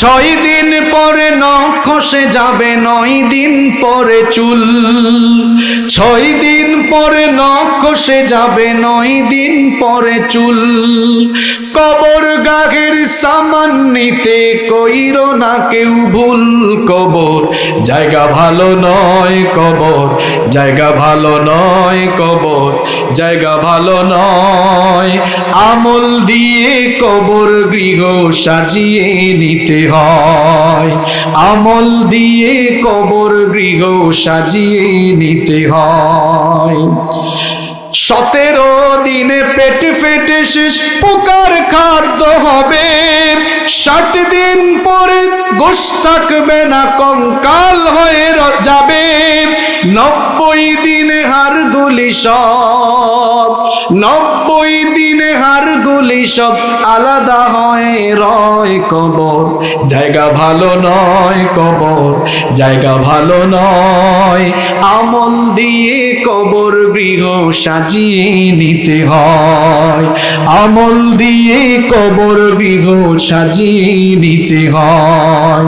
ছয় দিন পরে নখ খসে যাবে, নয় দিন পরে চুল। ছয় দিন পরে নখ খসে যাবে, নয় দিন পরে চুল। নিতে কইর না কেউ ভুল কবর। জায়গা ভালো নয় কবর, জায়গা ভালো নয় কবর, জায়গা ভালো নয়। আমল দিয়ে কবর গৃহ সাজিয়ে নিতে হয়। আমল দিয়ে কবর গৃহ সাজিয়ে নিতে হয়। সতেরো দিনে পেটে ফেটে শেষ, পোকার খাদ্য হবে। ষাট দিন পরে গোস থাকবে না কঙ্কাল হয়ে যাবে। নব্বই দিনে হারগুলি সব নব্বই দিনে হারগুলি সব আলাদা হয়, রয় কবর। জায়গা ভালো নয় কবর, জায়গা ভালো নয়। আমল দিয়ে কবর গৃহ সাজিয়ে নিতে হয়। আমল দিয়ে কবর গৃহ সাজিয়ে নিতে হয়।